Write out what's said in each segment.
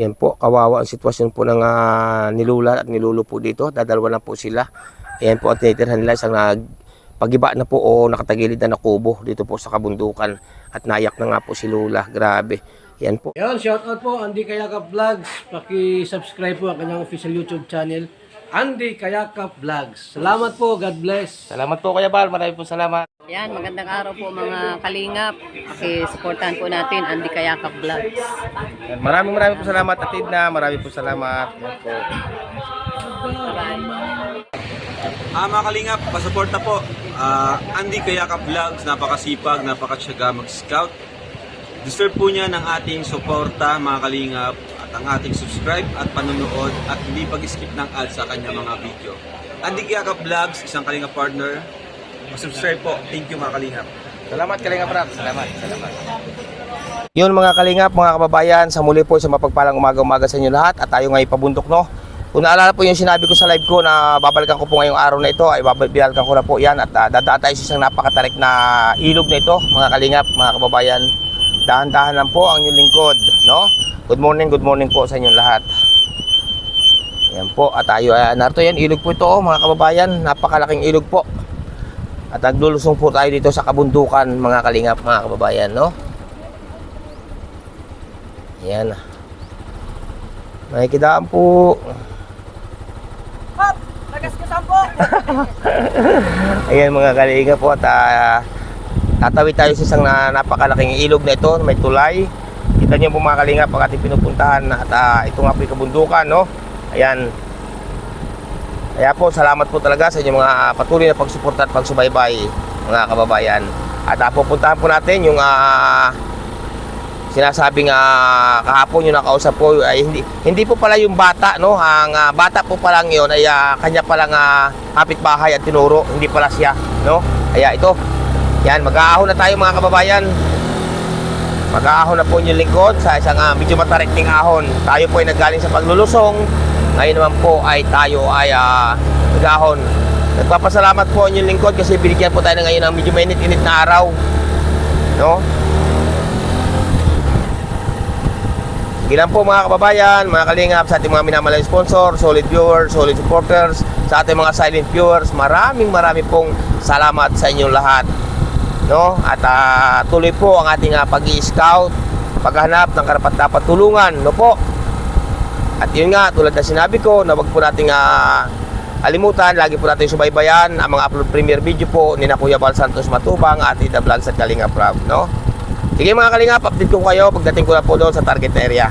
Yan po, kawawa ang sitwasyon po ng ah, nilula at nilulo po dito. Dadalawa na po sila. Ayan po ang tinitirhan nila isang pagiba na po o nakatagilid na na kubo dito po sa kabundukan at nayak na nga po si Lula. Grabe. Yan po. Yan, shoutout po Andy Kayakap Vlogs. Paki-subscribe po ang kanyang official YouTube channel, Andy Kayakap Vlogs. Salamat po, God bless. Salamat po Kuya Bal. Maraming po salamat. Yan, magandang araw po mga kalingap. Pakisuportahan po natin Andy Kayakap Vlogs. Maraming maraming po salamat Atid na. Maraming po salamat. Yan po. Ah, mga kalingap, pasuporta po. Ah, Andy Kayaka Vlogs, napakasipag, napakasyaga mag-scout. Deserve po niya ng ating suporta, mga kalingap, ang ating subscribe at panonood at hindi pag-skip ng ads sa kanya mga video. Andy Kayaka Vlogs, isang kalingap partner. Subscribe po. Thank you mga kalingap. Salamat Kalingap Rap. Salamat. Salamat. Yun mga kalingap, mga kababayan, sa muli po sa mapagpalang umaga-umaga sa inyo lahat at tayo ngayon pabundok no. Kung naalala po yung sinabi ko sa live ko na babalikan ko po ngayong araw na ito, ay babalikan ko na po yan at uh, dadaan tayo sa isang napakatarik na ilog na ito, mga kalingap, mga kababayan. Dahan-dahan lang po ang inyong lingkod, no? Good morning, good morning po sa inyong lahat. Yan po, at tayo, uh, narito yan, ilog po ito, oh, mga kababayan, napakalaking ilog po. At naglulusong po tayo dito sa kabundukan, mga kalingap, mga kababayan, no? Yan. Makikidaan po. Ayan mga kalingap po at ah, tatawid tayo sa isang na, napakalaking ilog na ito, may tulay. Kita niyo po mga kalingap ang ating pinupuntahan at ah, ito nga po yung kabundukan, no? Ayan. Kaya po, salamat po talaga sa inyong mga patuloy na pagsuporta at pagsubaybay, mga kababayan. At uh, pupuntahan po natin yung ah, sinasabing ah, kahapon yung nakausap ko ay hindi hindi po pala yung bata no ang ah, bata po pa lang yun ay ah, kanya pa lang ah, kapitbahay at tinuro hindi pala siya no kaya ito yan mag-aahon na tayo mga kababayan. Mag-aahon na po yung lingkod sa isang ah, medyo matarekting ahon. Tayo po ay naggaling sa paglulusong. Ngayon naman po ay tayo ay ah, mag-ahon nagpapasalamat po yung lingkod kasi binigyan po tayo na ngayon ng medyo mainit-init na araw. No? Sige po mga kababayan, mga kalingap, sa ating mga minamalang sponsor, solid viewers, solid supporters, sa ating mga silent viewers, maraming maraming pong salamat sa inyong lahat. No? At ah, tuloy po ang ating uh, pag-i-scout, paghanap ng karapat dapat tulungan, no po? At yun nga, tulad na sinabi ko, na wag po nating ah, alimutan, lagi po natin subaybayan ang mga upload premiere video po ni na Kuya Bal Santos Matubang at Ida Vlogs at Kalinga Prab, no? Sige mga kalingap, update ko kayo pagdating ko na po doon sa target area.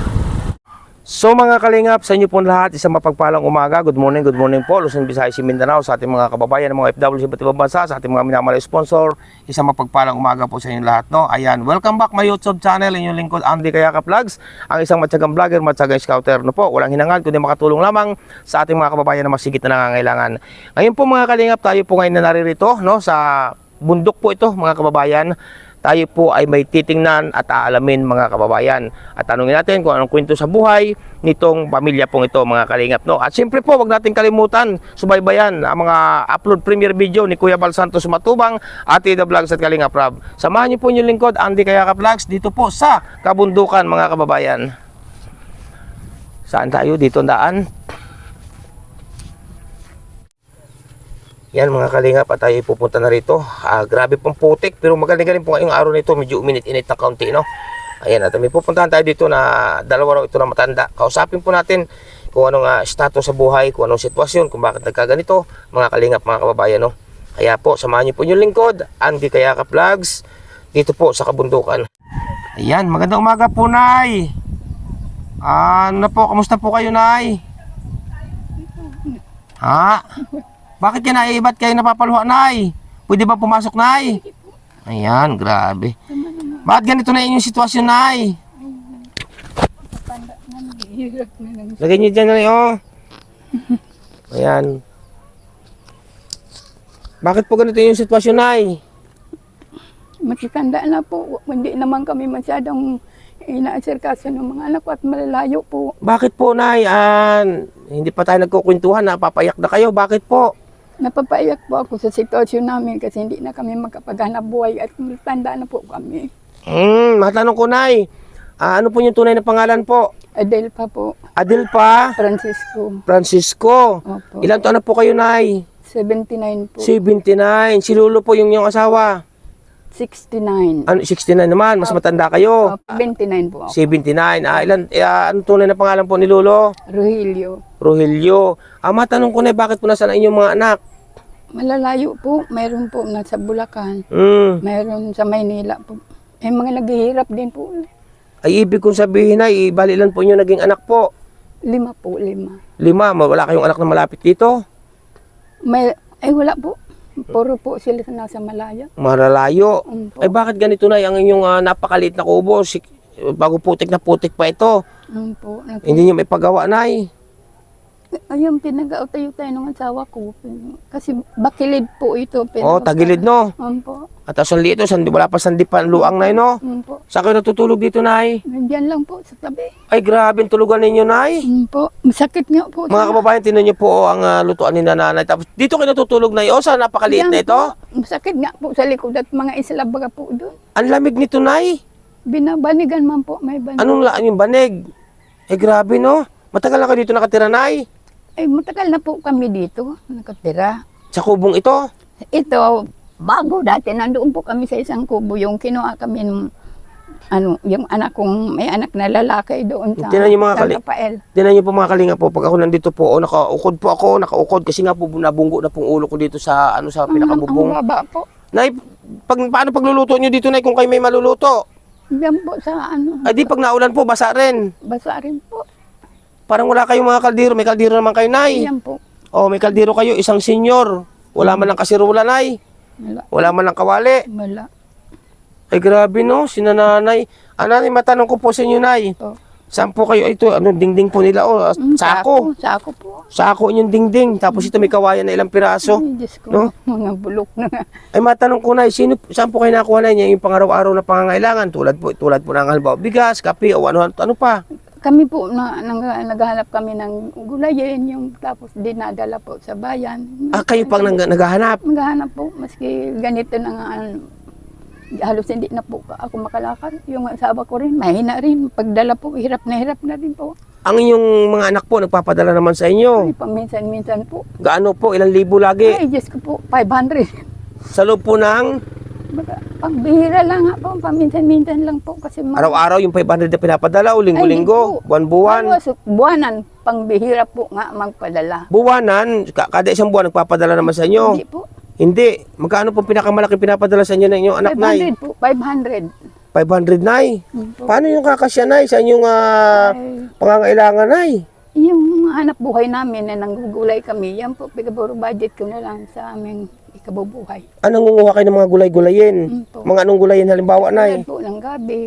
So mga kalingap, sa inyo po lahat, isang mapagpalang umaga. Good morning, good morning po. Luzon, Visayas, Mindanao, sa ating mga kababayan, mga FW sa iba't bansa, sa ating mga minamahal sponsor. Isang mapagpalang umaga po sa inyo lahat. No? Ayan, welcome back my YouTube channel, inyong lingkod Andy Kayaka Vlogs. Ang isang matyagang vlogger, matyagang scouter. No po, walang hinangad, kundi makatulong lamang sa ating mga kababayan na masigit na nangangailangan. Ngayon po mga kalingap, tayo po ngayon na naririto no, sa bundok po ito mga kababayan tayo po ay may titingnan at aalamin mga kababayan. At tanungin natin kung anong kwento sa buhay nitong pamilya pong ito mga kalingap. No? At siyempre po, wag natin kalimutan, subaybayan ang mga upload premiere video ni Kuya Bal Santos Matubang at Ida Vlogs at Kalingap Rob. Samahan niyo po yung lingkod, Andy Kayaka Vlogs, dito po sa Kabundukan mga kababayan. Saan tayo? Dito ang daan. Yan mga kalingap at tayo pupunta na rito. Ah, grabe pong putik pero magaling-galing po ngayong araw nito. Medyo uminit-init na kaunti no. Ayan at may pupuntahan tayo dito na dalawa raw ito na matanda. Kausapin po natin kung anong ah, status sa buhay, kung anong sitwasyon, kung bakit nagkaganito. Mga kalingap mga kababayan no. Kaya po samahan niyo po yung lingkod. Andy Kayaka Vlogs dito po sa kabundukan. Ayan, magandang umaga po, Nay. Ah, ano po, kamusta po kayo, Nay? Ha? Bakit na Ba't kayo napapaluha, Nay? Pwede ba pumasok, Nay? Ayan, grabe. Bakit ganito na inyong sitwasyon, Nay? Lagay niyo dyan, Nay, oh. Ayan. Bakit po ganito yung sitwasyon, Nay? Matitanda na po. Hindi naman kami masyadong inaasirkaso ng mga anak at malalayo po. Bakit po, Nay? Ah, hindi pa tayo nagkukwentuhan, napapayak na kayo. Bakit po? Napapaiyak po ako sa sitwasyon namin kasi hindi na kami makapaghanap buhay at tanda na po kami. Hmm, matanong ko, Nay. Ah, ano po yung tunay na pangalan po? Adele pa po. Adel pa, Francisco. Francisco. Opo. Ilan taon na po kayo, Nay? 79 po. 79. Si Lolo po yung yung asawa. 69. Ano, 69 naman, mas matanda kayo. Opo, 29 po ako. 79. Ah, ilan, ah, ano tunay na pangalan po ni Lolo? Rogelio. Rogelio. Ah, matanong ko na, bakit po nasa na inyong mga anak? Malalayo po. Mayroon po nasa Bulacan. Hmm. Mayroon sa Maynila po. Eh, mga naghihirap din po. Ay, ibig kong sabihin na, bali ilan po inyo naging anak po? Lima po, lima. Lima, ma- wala kayong anak na malapit dito? May, ay wala po. Puro po sila nasa malaya. Maralayo. Opo. Ay, bakit ganito na, ang inyong ah, napakaliit na kubo, si, bago putik na putik pa ito, Ano po. Hindi nyo may paggawa, Nay. Ayun, pinag-autayo tayo ng asawa ko. Kasi bakilid po ito. Oh, tagilid, no? Opo. At ang liit, oh, sandi, wala pa sandi pa ang luang, Nay, no? Opo. Saan kayo natutulog dito, Nay? Nandiyan lang po sa tabi. Ay, grabe ang tulugan ninyo, Nay. Opo. Masakit nga po. Mga kababayan, tinan niyo po oh, ang ah, lutuan ni nanay. Tapos dito kayo natutulog na oh, sa napakaliit na Yan ito. po. Masakit nga po sa likod at mga islabaga po doon. Ang lamig nito, Nay. Binabanigan man po. May banig. Anong laan yung banig? Eh, grabe, no? Matagal na kayo dito nakatira, Nay. Ay, matagal na po kami dito. Nakatira. Sa kubong ito. Ito, bago dati, nandoon po kami sa isang kubo. Yung kinuha kami ng, ano, yung anak kong, may anak na lalaki doon sa Tingnan niyo mga kali-. Tinan niyo po mga kalinga po, pag ako nandito po, oh, nakaukod po ako, nakaukod kasi nga po nabunggo na pong ulo ko dito sa ano sa Ang, ang pinakabubong. baba po. Nay, pag paano pagluluto niyo dito nay kung kayo may maluluto? Diyan po sa ano, Ay di pag naulan po basa rin. basa rin po. Parang wala kayong mga kaldero, may kaldero naman kayo nay. Yan po. Oh, may kaldero kayo, isang senyor. Wala man lang kasirola nay. Wala. Wala man lang kawali. Wala. Ay grabe no, si nanay. Ah, nanay, matanong ko po sa inyo nay. Po. Saan po kayo? Ito, ano, dingding po nila. Oh, Mm, sako. Sako po. Sako inyong dingding. Tapos ito may kawayan na ilang piraso. Ay, Diyos ko. no? Mga bulok na nga. Ay matanong ko na, sino, saan po kayo nakuha na niya yung pangaraw-araw na pangangailangan? Tulad po, tulad po ng halimbawa, bigas, kape, o ano, ano pa? Kami po, na, nang, naghahanap kami ng gulayin, yung tapos dinadala po sa bayan. Ah, kayo pang nag, naghahanap. Naghahanap po, maski ganito na nga, ano, halos hindi na po ako makalakad. Yung asawa ko rin, mahina rin. Pagdala po, hirap na hirap na rin po. Ang inyong mga anak po, nagpapadala naman sa inyo. Ay, paminsan-minsan po. Gaano po, ilang libo lagi? Ay, Diyos ko po, 500. Sa loob po ng pagbihira lang nga po, paminsan-minsan lang po. Kasi mga- araw-araw yung 500 na pinapadala o linggo-linggo, Ay, di po. buwan-buwan. Ano, buwanan, pangbihira po nga magpadala. Buwanan, ka- kada isang buwan nagpapadala naman sa inyo. Hindi po. Hindi. Magkano po pinakamalaki pinapadala sa inyo ng inyong anak, Nay? 500 po, 500. 500, Nay. Yun po. Paano yung kakasya, Nay, sa inyong ah, Ay, pangangailangan, Nay? yung hanap buhay namin na nanggugulay kami, yan po, pigaburo budget ko na lang sa aming ikabubuhay. Anong nangunguha kayo ng mga gulay-gulayin? Mm po. Mga anong gulayin halimbawa, Nay? Tulad po ng gabi,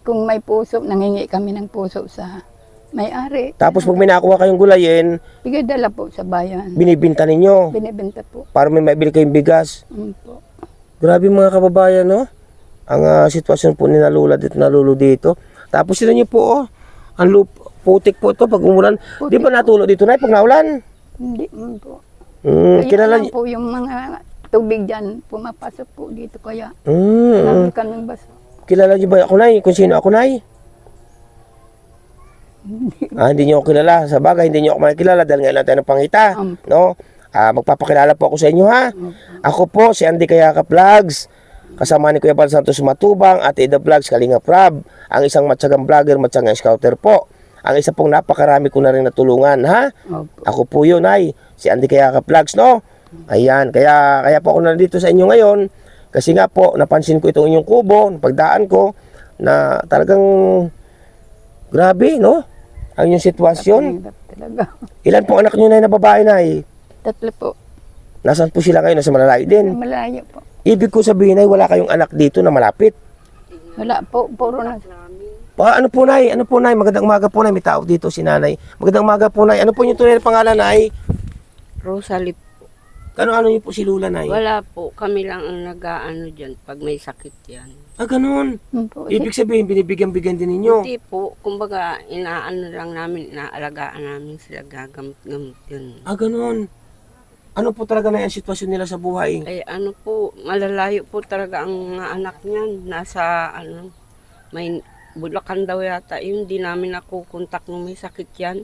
kung may puso, nangingi kami ng puso sa may-ari. Tapos pag may nakuha kayong gulayin, Pigadala po sa bayan. binibinta ninyo Binibenta po. para may maibili kayong bigas. Yun po. Grabe mga kababayan, no? Ang ah, sitwasyon po ni Nalula dito, Nalulo dito. Tapos sila niyo po, oh, ang lup, putik po ito pag umulan. Di ba natulo dito, Nay, pag naulan? Hindi man po. Mm, kilala lang po yung mga tubig dyan, pumapasok po dito. Kaya, Mm, mm. marami kaming baso. kilala niyo ba ako, Nay? Kung sino ako, Nay? ah, hindi niyo ako kilala. Sa bagay, hindi niyo ako makikilala dahil ngayon tayo ng pangita. Um, No? Ah, magpapakilala po ako sa inyo ha. Ako po si Andy Kayaka Vlogs. Kasama ni Kuya Bal Santos Matubang at Ida Vlogs Kalinga Prab. Ang isang matsagang vlogger, matsagang scouter po. Ang isa pong napakarami ko na rin natulungan ha. opo. Ako po yun ay si Andy Kayaka Vlogs no. Ayan, kaya kaya po ako nandito sa inyo ngayon kasi nga po napansin ko itong inyong kubo, pagdaan ko na talagang grabe no. Ang inyong sitwasyon. Ilan po anak niyo na na babae na Tatlo po. Nasaan po sila ngayon? Nasa malalayo din. Malayo po. Ibig ko sabihin ay wala kayong anak dito na malapit. Wala po. Puro na. Pa, ano po nay? Ano po nay? Magandang umaga po nay. May tao dito si nanay. Magandang umaga po nay. Ano po yung tunay na pangalan nay? Rosalie, Kano ano niyo po si Lula nay? wala po. Kami lang ang nag-ano dyan pag may sakit yan. Ah, ganun. Yun po. Ibig sabihin binibigyan-bigyan din ninyo. Hindi po, kumbaga, inaano lang namin, inaalagaan namin sila gagamot-gamot yun. Ah, ganun. Ano po talaga na yung sitwasyon nila sa buhay? Ay ano po, malalayo po talaga ang mga anak niyan. Nasa, ano, may, Bulacan daw yata. Yun, di namin nakukontak nung may sakit yan.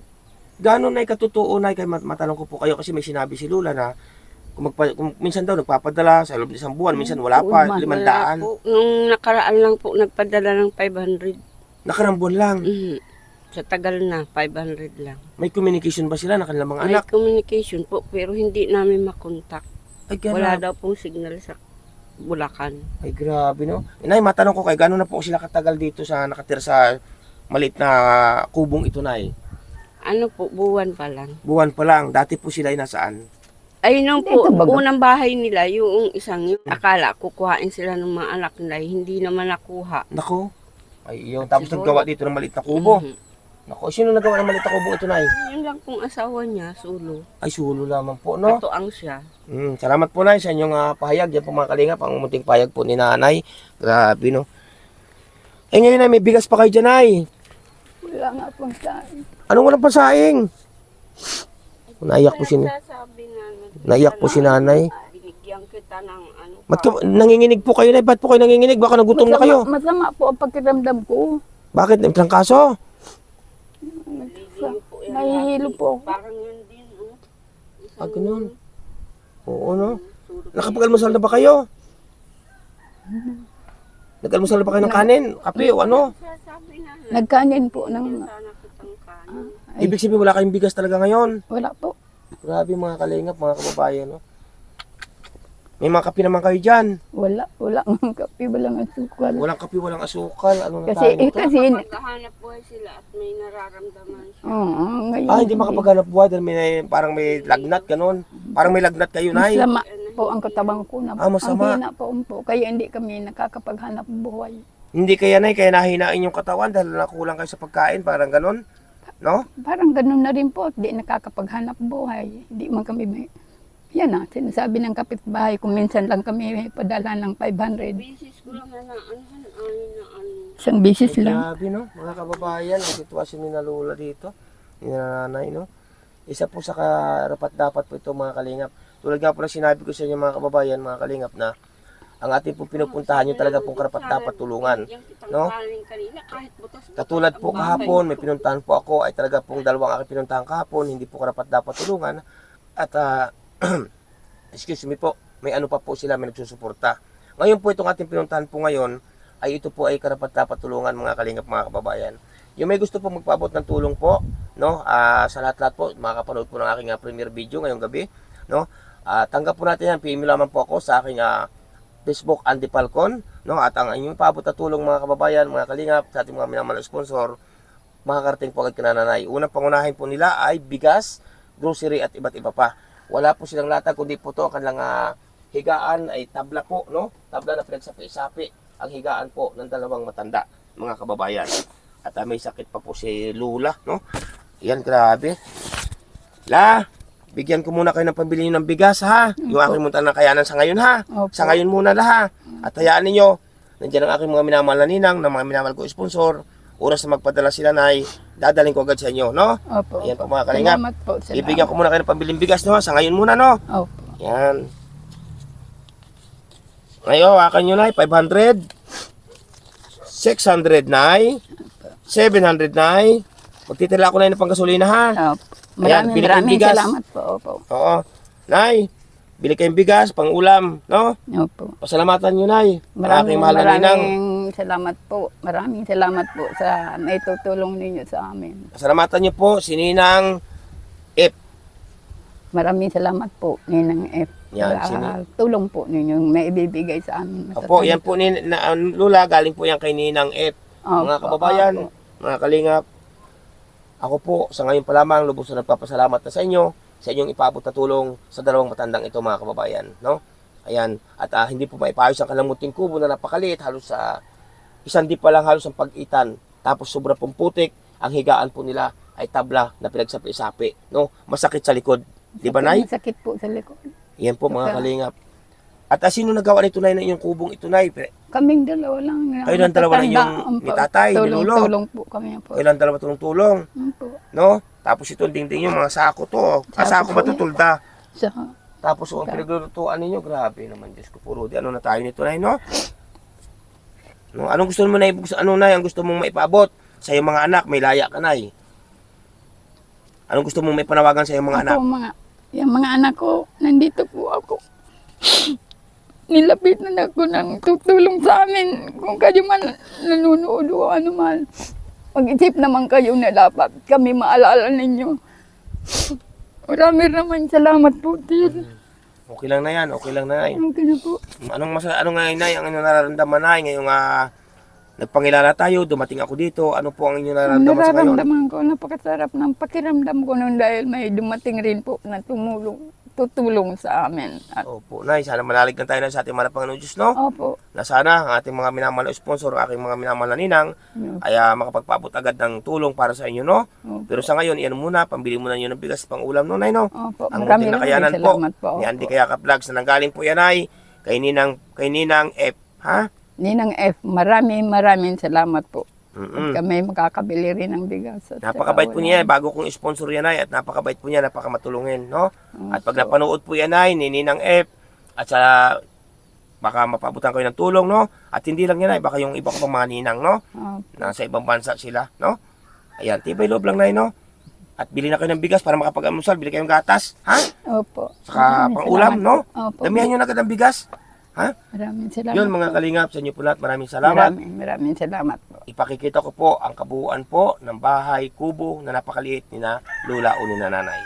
Gano'n na katotoo na kay mat- matanong ko po kayo kasi may sinabi si Lula na kung, magpa, kung minsan daw nagpapadala sa loob ng isang buwan, minsan wala pa, Oo, limandaan. Wala po. Nung nakaraan lang po, nagpadala ng 500. Nakarang buwan lang. Mhm. Sa tagal na, 500 lang. May communication ba sila ng kanilang mga May anak? communication po, pero hindi namin makontak. Ay, Wala daw pong signal sa Bulacan. Ay, grabe, no? Inay, matanong ko kay gano'n na po sila katagal dito sa nakatira sa maliit na kubong ito, Nay? Ano po, buwan pa lang. Buwan pa lang. Dati po sila ay nasaan? Ay, nung po, unang bahay nila, yung isang yun, akala kukuhain sila ng mga anak nila, hindi naman nakuha. Nako. Ay, yun. Tapos Siguro- naggawa dito ng maliit na kubo. Mhm. Nako, sino nagawa ng maliit na kubong ito, Nay? Yun lang pong asawa niya, sulo. Ay, sulo lamang po, no? Katuang siya. Mm, salamat po, Nay, sa inyong ah, pahayag. Yan po mga kalingap, ang munting pahayag po ni Nanay. Grabe, no? Eh, ngayon, Nay, may bigas pa kayo dyan, Nay. Wala nga pong sain. Anong walang pasaing? Naiyak po si, Sabi na, naiyak po si Nanay. binigyan kita ng ano. Ba't ka, nanginginig po kayo, Nay? Ba't po kayo nanginginig? Baka nagutom na kayo. Masama po ang pakiramdam ko. Bakit? May kaso? Nahihilo po ako. Parang yun din, oh. Ah, ganun. Oo, no? Nakapag-almusal na ba kayo? Nag-almusal na ba kayo ng kanin? Kape o ano? Sabi na, Nagkanin po ng... sana kitang kanin. Ibig sabihin wala kayong bigas talaga ngayon. Wala po. Grabe mga kalingap, mga kababayan, no? May mga kape naman kayo dyan. Wala. Wala nga kape. Walang asukal. Walang kape, walang asukal. Ano na Kasi, tayo eh, kasi... Maghahanap buhay sila at may nararamdaman siya. Oo, ngayon. Ah, hindi makapaghanap buhay dahil may, parang may lagnat, ganun. Parang may lagnat kayo, Nay. Masama po ang katabang ko na Ah, masama. Ang hina po po. Kaya hindi kami nakakapaghanap buhay. Hindi kaya, Nay, kaya nahinain yung katawan dahil nakulang kayo sa pagkain, parang ganun. No? Parang ganun na rin po. Hindi nakakapaghanap buhay. Hindi man kami may... Yan na, sinasabi ng kapitbahay kung minsan lang kami may padala ng 500. Bisis ko lang na ano, ano, na ano. Isang bisis lang. Grabe, no? Mga kababayan, ang sitwasyon ni na Lola dito, ni nanay, no? Isa po sa karapat dapat po ito, mga kalingap. Tulad nga po na sinabi ko sa inyo, mga kababayan, mga kalingap, na ang ating po pinupuntahan nyo talaga pong karapat dapat tulungan. Yung No? Katulad po kahapon, may pinuntahan po ako, ay talaga pong dalawang aking pinuntahan kahapon, hindi po karapat dapat tulungan. At, ah, excuse me po, may ano pa po sila, may nagsusuporta. Ngayon po itong ating pinuntahan po ngayon, ay ito po ay karapat dapat tulungan mga kalingap mga kababayan. Yung may gusto po magpaabot ng tulong po, no, ah, sa lahat-lahat po, makakapanood po ng aking ah, premiere video ngayong gabi, no, Ah, tanggap po natin yan, PM lamang po ako sa aking ah, Facebook Andy Falcon, no, at ang inyong paabot na tulong mga kababayan, mga kalingap, sa ating mga minamahal na sponsor, makakarating po agad kananay. Unang pangunahin po nila ay bigas, grocery at iba't iba pa. Wala po silang latag, kundi po to ang kanilang ah, higaan ay tabla po, no? Tabla na pinagsapi-sapi ang higaan po ng dalawang matanda, mga kababayan. At ah, may sakit pa po si Lula, no? Yan, grabe. La, bigyan ko muna kayo ng pambili ng bigas, ha? Yung aking munta ng kayanan sa ngayon, ha? Opo. Sa ngayon muna, la, ha? At hayaan ninyo, nandiyan ang aking mga minamahal na ninang, ng mga minamahal ko sponsor. Oras na magpadala sila, nay, dadaling ko agad sa inyo, no? Opo. Ayan po mga kalingap. Salamat po. Salamat. Ibigyan ko muna kayo ng pambiling bigas, no? Sa ngayon muna, no? Opo. Yan. Ngayon, akan nyo na 500, 600 na 700 na Magtitila ako na ng panggasolina, ha? Opo. Maraming kayong maraming bigas. salamat po. Opo. Oo. Nay, bili kayong bigas, pang ulam, no? Opo. Pasalamatan nyo, Nay. Maraming, mahal na ninang. maraming salamat po. Maraming salamat po sa may tutulong ninyo sa amin. Pasalamatan nyo po si Ninang F. Maraming salamat po, Ninang F. Yan, sa sini- tulong po ninyo may ibibigay sa amin. Opo, yan po, ni, na, Lula, galing po yan kay Ninang F. Opo, mga kababayan, opo. mga kalingap, ako po, sa ngayon pa lamang, lubos na nagpapasalamat na sa inyo, sa inyong ipaabot na tulong sa dalawang matandang ito, mga kababayan. No? Ayan, at ah, hindi po maipayos ang kanilang munting kubo na napakaliit, halos sa isang di pa lang halos ang pag-itan, tapos sobra pong putik, ang higaan po nila ay tabla na pinagsapi-sapi, no? Masakit sa likod. Di ba, Nay? Sakit po sa likod. Yan po, mga kalingap. At ah, sino nagawa nito, Nay, na inyong kubong ito, Nay? Kaming dalawa lang. Kayo lang dalawa lang yung Matatanda, ni tatay, ni tulong, lolo. Tulong po kami po. Kailan dalawa tulong-tulong? Po. no? Tapos ito dingding yung mga sako to. Ah, Sako sako ba po to yan. tulda? Sa, Tapos oh, ang pinaglulutuan ninyo, grabe naman Diyos ko puro. Di ano na tayo nito na no? No? Anong gusto mo na ano na ang gusto mong maipaabot sa iyong mga anak? May laya ka na Anong gusto mong may panawagan sa iyong mga anak? Ako, mga, yung mga anak ko, nandito po ako. Nilapit na ako ng tutulong sa amin. Kung kayo man nanonood o ano man, mag-isip naman kayo na dapat kami maalala ninyo. Marami naman salamat po, Tir. Okay lang na yan, okay lang na yan. Okay na po. Anong masa ano nga inay, ang inyong nararamdaman na ngayong ah, nagpangilala tayo, dumating ako dito, ano po ang inyong nararamdaman sa ngayon? nararamdaman ko, napakasarap ng pakiramdam ko nun dahil may dumating rin po na tumulong, tutulong sa amin. At, Opo, nay, sana manalig na tayo na sa ating mga Panginoon Diyos, no? opo. Na sana ang ating mga minamahal na sponsor, ang aking mga minamahal na ninang, Opo. ay ah, makapagpaabot agad ng tulong para sa inyo, no? Opo. Pero sa ngayon, iyan muna, pambili muna nyo ng bigas pang ulam, no, nay, no? Opo. Ang Marami nakayanan maraming po, po. ni Andy. Kayaka Vlogs na nanggaling po yan ay kay Ninang, kay Ninang F, ha? Ninang F, maraming maraming salamat po. Mm-mm. Kami makakabili rin ng bigas. At Napakabait po niya, bago kong sponsor yan ay, at napakabait po niya, napakamatulungin, no? At pag napanood po yan ay, ni Ninang F, at sa, baka mapabutan kayo ng tulong, no? At hindi lang yan ay, baka yung iba ko pang mga ninang, no? Opo. Nasa ibang bansa sila, no? Ayan, tibay loob lang na no? At bili na kayo ng bigas para makapag-amusal, bili kayong gatas, ha? Opo. Saka pang-ulam, no? po. Opo. Damihan nyo na agad ng bigas, ha? Maraming salamat Yun mga po. kalingap, sa inyo po lahat, maraming salamat. Maraming, maraming salamat po. Ipakikita ko po ang kabuuan po ng bahay kubo na napakaliit ni na Lula o ni na Nanay.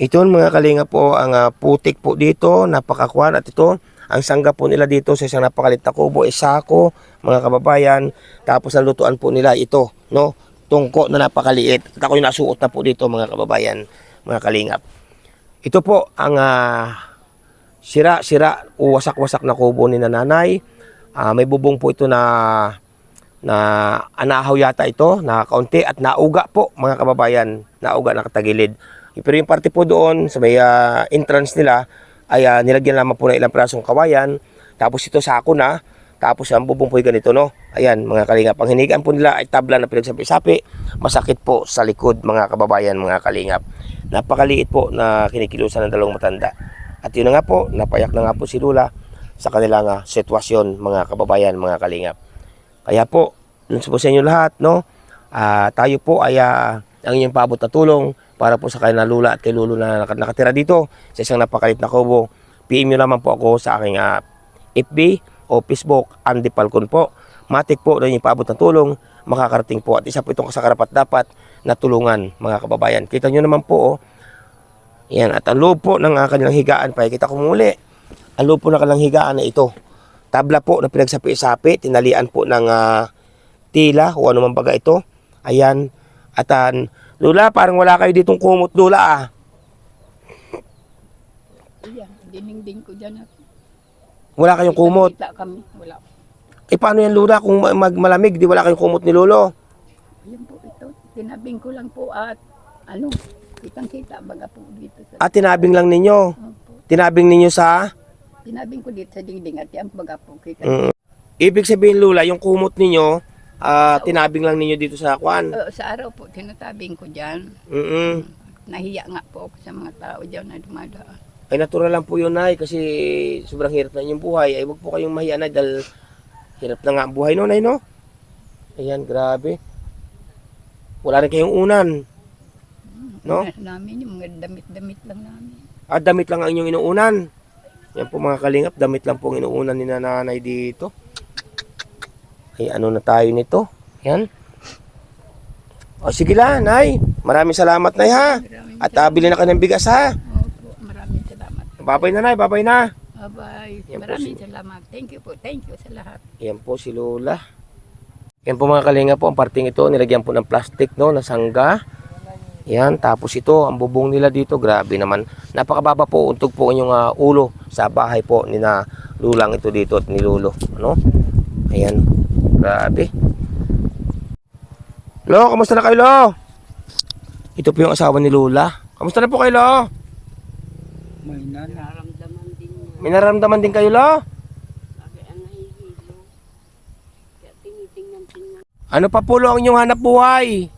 Ito mga kalinga po ang ah, putik po dito, napakakwan at ito ang sangga po nila dito sa isang napakalit na kubo, isako, mga kababayan, tapos ang lutuan po nila ito, no? Tungko na napakaliit. At ako yung nasuot na po dito mga kababayan, mga kalingap. Ito po ang ah, sira-sira o wasak-wasak na kubo ni nanay. Ah, may bubong po ito na na anahaw yata ito, na kaunti at nauga po mga kababayan, nauga nakatagilid. Pero yung parte po doon sa may ah, entrance nila ay ah, nilagyan lamang po ng ilang prasong kawayan. Tapos ito sako na. Tapos ang bubong po ay ganito no. Ayan mga kalingap. Ang hinigaan po nila ay tabla na pinagsapi-sapi. Masakit po sa likod mga kababayan mga kalingap. Napakaliit po na kinikilusan ng dalawang matanda. At yun na nga po, napayak na nga po si Lula sa kanilang ah, sitwasyon mga kababayan mga kalingap. Kaya po, dun po sa inyo lahat, no? Ah, tayo po ay ah, ang inyong paabot na tulong para po sa kanilang lula at kay lulo na nak- nakatira dito sa isang napakalit na kubo. PM nyo naman po ako sa aking ah, FB o Facebook, Andy Falcon po. Matik po na inyong paabot na tulong, makakarating po. At isa po itong kasakarapat dapat na tulungan mga kababayan. Kita nyo naman po, oh, yan, at ang loob po ng ah, kanilang higaan, pakikita ko muli, ang loob po ng kanilang higaan na ito. Tabla po na pinagsapi-sapi, tinalian po ng ah, tila o ano man baga ito. Ayan. At an Lula, parang wala kayo ditong kumot, Lula ah. Ayan, dinding ko dyan. at Wala kayong kumot. Kita kami, wala. Eh paano yan, Lula, kung ma- mag malamig, di wala kayong kumot ni Lolo? Ayan po ito. Tinabing ko lang po at ano, kitang-kita baga po dito. Sa, At tinabing lang ninyo. Opo. Tinabing ninyo sa... Tinabing ko dito sa dingding at yan baga po kita. Mm. Ibig sabihin, Lula, yung kumot ninyo, ah, tinabing lang ninyo dito sa kwan. Oo, sa araw po, tinatabing ko dyan. Mm Nahiya nga po ako sa mga tao dyan na dumadaan. Ay natural lang po yun, Nay, kasi sobrang hirap na inyong buhay. Ay, wag po kayong mahiya, Nay, dahil hirap na nga ang buhay, no, Nay, no? Ayan, grabe. Wala rin kayong unan. No? Ano namin, yung mga damit-damit lang namin. At damit lang ang inyong inuunan. Yan po mga kalingap, damit lang po ang inuunan ni nanay dito. Ay, ano na tayo nito? Yan. O sige lang, Nay. Maraming salamat, Nay, ha? Maraming At uh, bilhin na ka ng bigas, ha? Opo, maraming salamat. Babay na, Nay. Babay na. Bye-bye. Yan Maraming si- salamat. Thank you po. Thank you sa lahat. Yan po si Lola. Yan po mga kalinga po, ang parting ito, nilagyan po ng plastic, no, na sangga. Yan, tapos ito, ang bubong nila dito, grabe naman. Napakababa po, untog po yung ah, ulo sa bahay po ni na lulang ito dito at ni Lulo. Ano? Ayan, grabe. Lo, kamusta na kayo, Lo? Ito po yung asawa ni Lola. Kamusta na po kayo, Lo? May nararamdaman din niya. May nararamdaman din kayo, Lo? Sabi ang nahihilo. Kaya tinitingnan-tingnan. Ano pa po, Lo, ang inyong hanap buhay?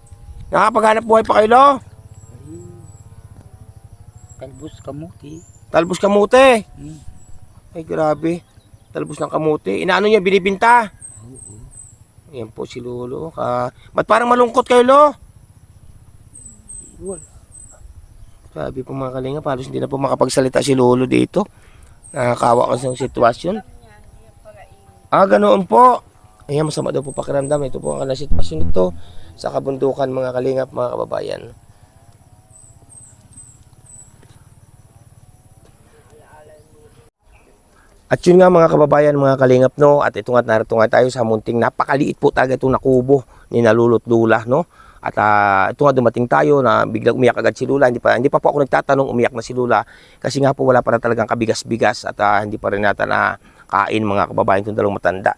Nakapaghanap buhay pa kayo, Lo? Talbos kamuti. Talbos kamote. Hmm. Ay, grabe. Talbos ng kamuti. Inaano niya, binibinta. Yan po si Lolo. Ka... Ba't parang malungkot kayo, Lo? Sabi po mga kalinga, halos hindi na po makapagsalita si Lolo dito. Nakakawa kasi ng sitwasyon. Ah, ganoon po. Ayan, masama daw po pakiramdam. Ito po ang sitwasyon nito sa kabundukan mga kalingap, mga kababayan. At yun nga mga kababayan, mga kalingap, no? At ito nga, narito nga tayo sa munting napakaliit po talaga itong nakubo ni Nalulot Lula, no? At ah, ito nga dumating tayo na biglang umiyak agad si Lula. Hindi pa, hindi pa po ako nagtatanong umiyak na si Lula kasi nga po wala pa na talagang kabigas-bigas at ah, hindi pa rin nata na kain mga kababayan itong dalawang matanda.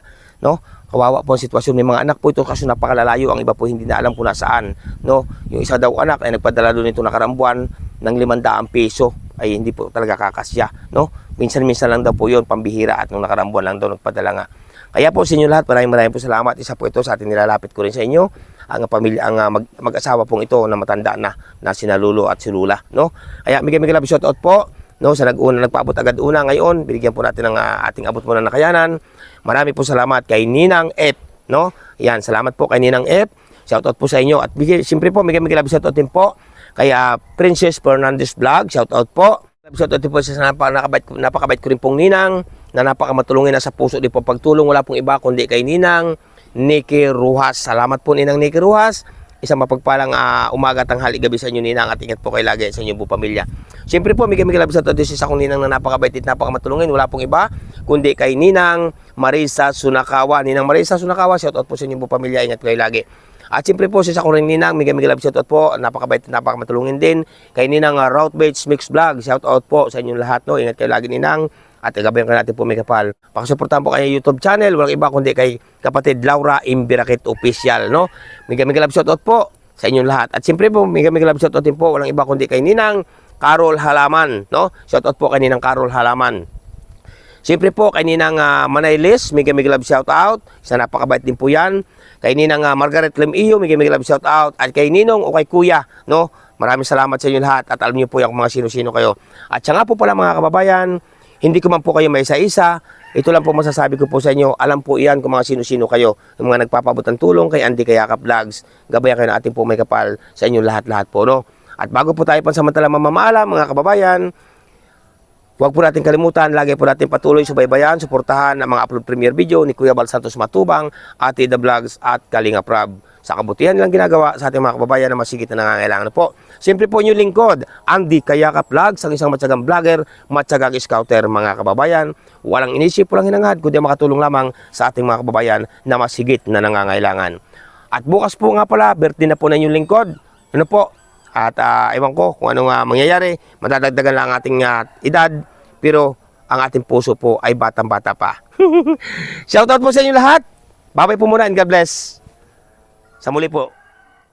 No? Kawawa po ang sitwasyon. May mga anak po ito kasi napakalalayo. Ang iba po hindi na alam kung nasaan. No? Yung isa daw anak ay nagpadala doon ito nakarambuan ng 500 peso ay hindi po talaga kakasya. No? Minsan-minsan lang daw po yun, pambihira at nung nakarambuan lang daw nagpadala nga. Kaya po sa inyo lahat, maraming maraming po salamat. Isa po ito sa ating nilalapit ko rin sa inyo. Ang pamilya, ang ah, mag, mag-asawa pong ito na matanda na, na sina Lolo at si Lula. No? Kaya migay migay love shoutout po. No, sa nag-una, nagpaabot agad una ngayon, binigyan po natin ng ah, ating abot muna na nakayanan. Marami po salamat kay Ninang F. No? Yan, salamat po kay Ninang F. Shoutout po sa inyo. At bigay, siyempre po, migay love shoutout din po kay ah, Princess Fernandez Vlog. Shoutout po. Shoutout din po sa napaka, napakabait, napakabait ko rin pong Ninang na napakamatulungin na sa puso din po pagtulong. Wala pong iba kundi kay Ninang Nikki Ruhas. Salamat po Ninang Nikki Ruhas. Isang mapagpalang ah, umaga, tanghali, gabi sa inyo Ninang at ingat po kayo lagi sa inyong buong pamilya. Siyempre po, migay migay shoutout din sa akong Ninang na napakabait at napakamatulungin. Wala pong iba kundi kay Ninang Marisa Sunakawa. Ninang Marisa Sunakawa, shoutout po sa inyong buong pamilya. Ingat kayo lagi. At siyempre po, sa akong rin Ninang, migay migay love shoutout po. Napakabait at napakamatulungin din. Kay Ninang uh, Route Baits Mix Vlog, shoutout po sa inyong lahat. No? Ingat kayo lagi Ninang. At gabayan ka natin po may kapal. Pakasuportahan po kayo YouTube channel. Walang iba kundi kay kapatid Laura Imbirakit Official. No? Migay migay love shoutout po sa inyong lahat. At siyempre po, migay migay love shoutout din po. Walang iba kundi kay Ninang Carol Halaman. No? Shoutout po kay Ninang Carol Halaman. Siyempre po, kay Ninang uh, Manay Liz, may gamig love shout out. Isa napakabait din po yan. Kay Ninang ah, Margaret Lim Iyo, may gamig love shout out. At kay Ninong o kay Kuya, no? Maraming salamat sa inyo lahat at alam niyo po yung mga sino-sino kayo. At siya nga po pala mga kababayan, hindi ko man po kayo may isa-isa. Ito lang po masasabi ko po sa inyo. Alam po iyan kung mga sino-sino kayo. Yung mga nagpapabot ng tulong kay Andy Kayakap Vlogs. Gabayan kayo ng ating po may kapal sa inyo lahat-lahat po, no? At bago po tayo pansamantalang mamamaala, mga kababayan, Huwag po natin kalimutan, lagi po natin patuloy subaybayan, suportahan ang mga upload premiere video ni Kuya Bal Santos Matubang, Ate The Vlogs at Kalinga Prab. Sa kabutihan lang ginagawa sa ating mga kababayan na masigit na nangangailangan po. Siyempre po inyong lingkod, Andy Kayaka Vlogs, ang isang matyagang vlogger, matyagang scouter mga kababayan. Walang inisip, walang hinangad, kundi makatulong lamang sa ating mga kababayan na masigit na nangangailangan. At bukas po nga pala, birthday na po na inyong lingkod. Ano po, at ah, ewan ko kung ano nga mangyayari, madadagdagan lang ang ating ah, edad, pero ang ating puso po ay batang-bata pa. Shoutout po sa inyo lahat. Babay po muna and God bless. Sa muli po,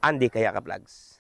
Andy Kayaka Vlogs.